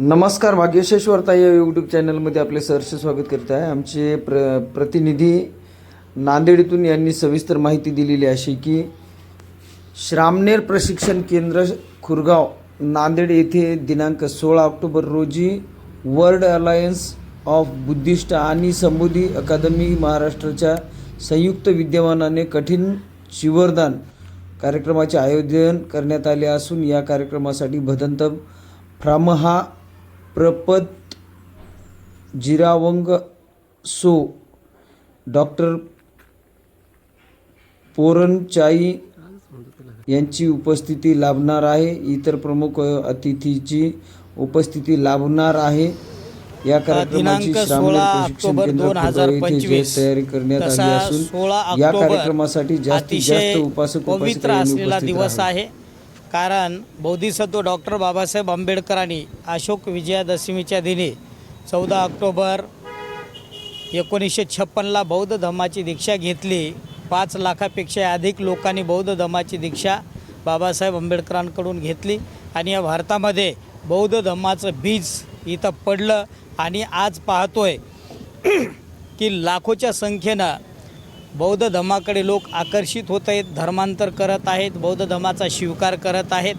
नमस्कार भाग्यशेश्वरता या यूट्यूब चॅनलमध्ये आपले सहर्ष स्वागत करीत आहे. आमचे प्र प्रतिनिधी नांदेडीतून यांनी सविस्तर माहिती दिलेली अशी की श्रामनेर प्रशिक्षण केंद्र खुरगाव नांदेड येथे दिनांक सोळा ऑक्टोबर रोजी वर्ल्ड अलायन्स ऑफ बुद्धिस्ट आणि संबोधी अकादमी महाराष्ट्राच्या संयुक्त विद्यमानाने कठीण शिवरदान कार्यक्रमाचे आयोजन करण्यात आले असून या कार्यक्रमासाठी भदंत फ्रामहा प्रपत जिरावंग सो डॉक्टर पोरनचाई यांची उपस्थिती लाभणार आहे. इतर प्रमुख अतिथीची उपस्थिती लाभणार आहे. या कार्यक्रमाची 16 प्रशिक्षण ऑक्टोबर केंद्र येथे जे 2025 तयारी करण्यात आली असून 16 या कार्यक्रमासाठी जास्तीत जास्त उपासक उपस्थित दिवस. आहे. कारण बौद्धिसत्व डॉक्टर बाबासाहेब आंबेडकरांनी अशोक विजयादशमीच्या दिनी चौदा ऑक्टोबर एकोणीसशे छप्पनला बौद्ध धर्माची दीक्षा घेतली. पाच लाखापेक्षा अधिक लोकांनी बौद्ध धर्माची दीक्षा बाबासाहेब आंबेडकरांकडून घेतली. आणि या भारतामध्ये बौद्ध धर्माचं बीज इथं पडलं. आणि आज पाहतोय की लाखोच्या संख्येनं बौद्ध धर्माकडे लोक आकर्षित होत आहेत धर्मांतर करत आहेत बौद्ध धर्माचा स्वीकार करत आहेत.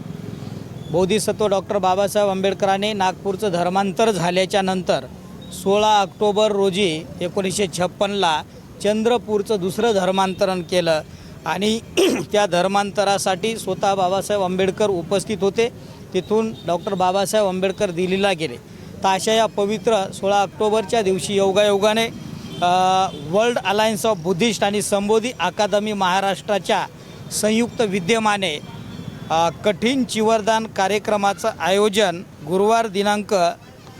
बोधिसत्व डॉक्टर बाबासाहेब आंबेडकरांनी नागपूरचं धर्मांतर झाल्याच्यानंतर सोळा ऑक्टोबर रोजी एकोणीसशे छप्पनला चंद्रपूरचं दुसरं धर्मांतरण केलं आणि त्या धर्मांतरासाठी स्वतः बाबासाहेब आंबेडकर उपस्थित होते. तिथून डॉक्टर बाबासाहेब आंबेडकर दिल्लीला गेले. तर अशा या पवित्र सोळा ऑक्टोबरच्या दिवशी योगायोगाने वर्ल्ड अलायन्स ऑफ बुद्धिस्ट आणि संबोधी अकादमी महाराष्ट्राच्या संयुक्त विद्यमाने कठीण चिवरदान कार्यक्रमाचं आयोजन गुरुवार दिनांक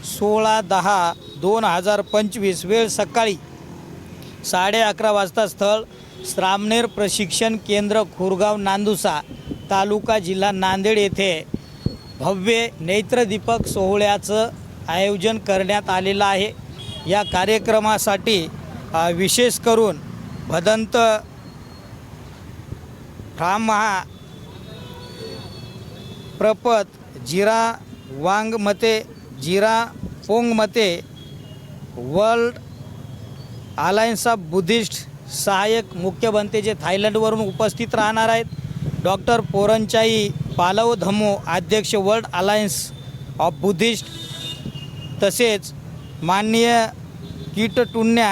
सोळा दहा दोन हजार पंचवीस वेळ सकाळी साडे अकरा वाजता स्थळ श्रामनेर प्रशिक्षण केंद्र खुरगाव नांदुसा तालुका जिल्हा नांदेड येथे भव्य नेत्रदीपक सोहळ्याचं आयोजन करण्यात आलेलं आहे. या कार्यक्रमासाठी विशेष करून भदंत ठामहा प्रपत जिरा वांगमते जिरा पोंगमते वर्ल्ड अलायन्स ऑफ बुद्धिस्ट सहाय्यक मुख्य बनते जे थायलंडवरून उपस्थित राहणार आहेत. डॉक्टर पोरंचाई पालव धमो अध्यक्ष वर्ल्ड अलायन्स ऑफ बुद्धिस्ट तसेच माननीय कीटटुन्या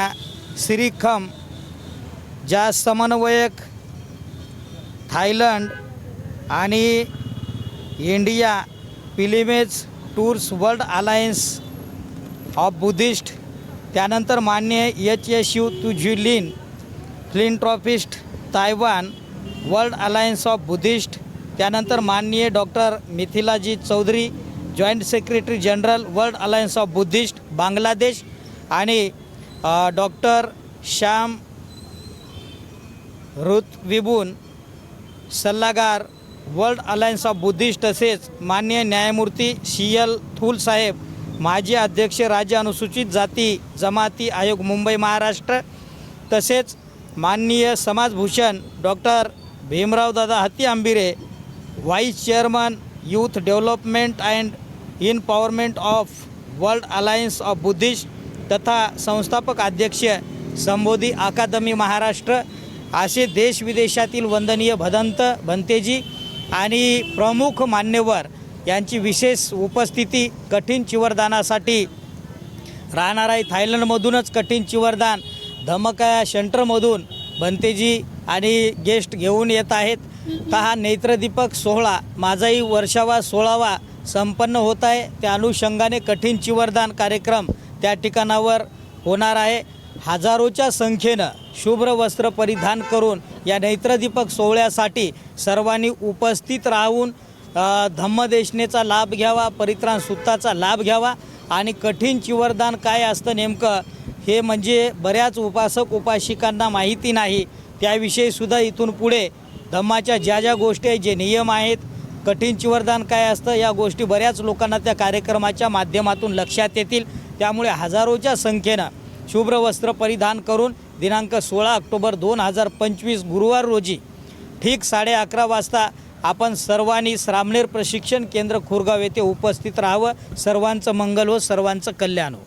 सिरीखम ज्या समन्वयक थायलंड आणि India pilgrimage tours World Alliance of Buddhist त्यानंतर मान्य H S U तुझ्युलिन philanthropist Taiwan World Alliance of Buddhist त्यानंतर माननीय doctor मिथिलाजी Chowdhury joint secretary general World Alliance of Buddhist Bangladesh आणि डॉक्टर श्याम ऋतविबून सल्लागार वर्ल्ड अलायन्स ऑफ बुद्धिस्ट तसेच मान्य न्यायमूर्ती C L Thul साहेब माजी अध्यक्ष राज्य अनुसूचित जाती जमाती आयोग मुंबई महाराष्ट्र तसेच माननीय समाजभूषण doctor भीमरावदादा Hatti Ambire vice chairman youth development and empowerment of world alliance of Buddhist तथा संस्थापक अध्यक्ष संबोधी अकादमी महाराष्ट्र असे देशविदेशातील वंदनीय भदंत भंतेजी आणि प्रमुख मान्यवर यांची विशेष उपस्थिती कठीण चिवरदानासाठी राहणार आहे थायलंडमधूनच कठीण चिवरदान धमका सेंटरमधून भंतेजी आणि गेस्ट घेऊन येत आहेत. तर हा नेत्रदीपक सोहळा माझाही वर्षावा सोळावा संपन्न होत आहे. त्या अनुषंगाने कठीण चिवरदान कार्यक्रम त्या ठिकाणावर होणार आहे. हजारोच्या संख्येनं शुभ्र वस्त्र परिधान करून या नेत्रदीपक सोहळ्यासाठी सर्वांनी उपस्थित राहून धम्मदेशनेचा लाभ घ्यावा परित्राण सुत्ताचा लाभ घ्यावा आणि कठीण चिवरदान काय असतं नेमकं हे म्हणजे बऱ्याच उपासक उपासिकांना माहिती नाही. त्याविषयीसुद्धा इथून पुढे धम्माच्या ज्या ज्या गोष्टी आहेत जे नियम आहेत कठीण चिवरदान काय असतं या गोष्टी बऱ्याच लोकांना त्या कार्यक्रमाच्या माध्यमातून लक्षात येतील. त्यामुळे हजारोच्या संख्येनं शुभ्र वस्त्र परिधान करून दिनांक सोळा ऑक्टोबर दोन हजार पंचवीस गुरुवार रोजी ठीक साडे अकरा वाजता आपण सर्वांनी श्रामनेर प्रशिक्षण केंद्र खुरगाव येथे उपस्थित राहावं. सर्वांचं मंगल हो सर्वांचं कल्याण हो.